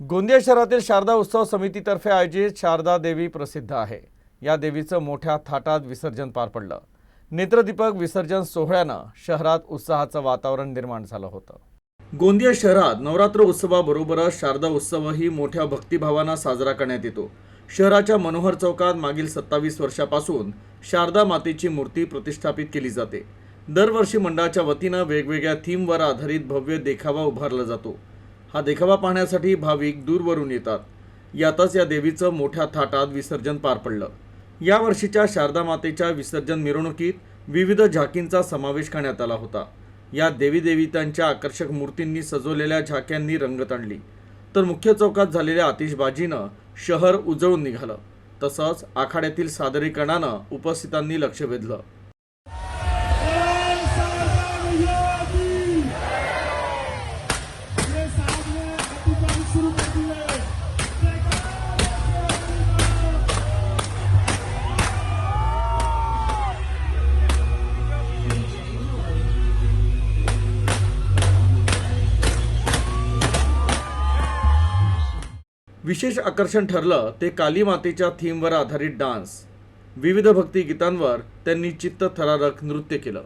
गोंदिया शहरातील शारदा उत्सव समितीतर्फे आयोजित शारदा देवी प्रसिद्ध आहे. या देवीचं मोठ्या थाटात विसर्जन पार पडलं. नेत्रदीपक विसर्जन सोहळ्यानं शहरात उत्साहाचं वातावरण निर्माण झालं होतं. गोंदिया शहरात नवरात्र उत्सवाबरोबरच शारदा उत्सवही मोठ्या भक्तिभावानं साजरा करण्यात येतो. शहराच्या मनोहर चौकात मागील सत्तावीस वर्षापासून शारदा मातेची मूर्ती प्रतिष्ठापित केली जाते. दरवर्षी मंडळाच्या वतीनं वेगवेगळ्या थीमवर आधारित भव्य देखावा उभारला जातो. हा देखावा पाहण्यासाठी भाविक दूरवरून येतात. यातच या देवीचं मोठ्या थाटात विसर्जन पार पडलं. या वर्षीच्या शारदा मातेच्या विसर्जन मिरवणुकीत विविध झाकींचा समावेश करण्यात आला होता. या देवी देवतांच्या आकर्षक मूर्तींनी सजवलेल्या झाक्यांनी रंगत आणली तर मुख्य चौकात झालेल्या आतिषबाजीनं शहर उजळून निघालं. तसंच आखाड्यातील सादरीकरणानं उपस्थितांनी लक्ष वेधलं. विशेष आकर्षण ठरलं ते काली मातेच्या थीमवर आधारित डान्स विविध भक्तिगीतांवर त्यांनी चित्तथरारक नृत्य केलं.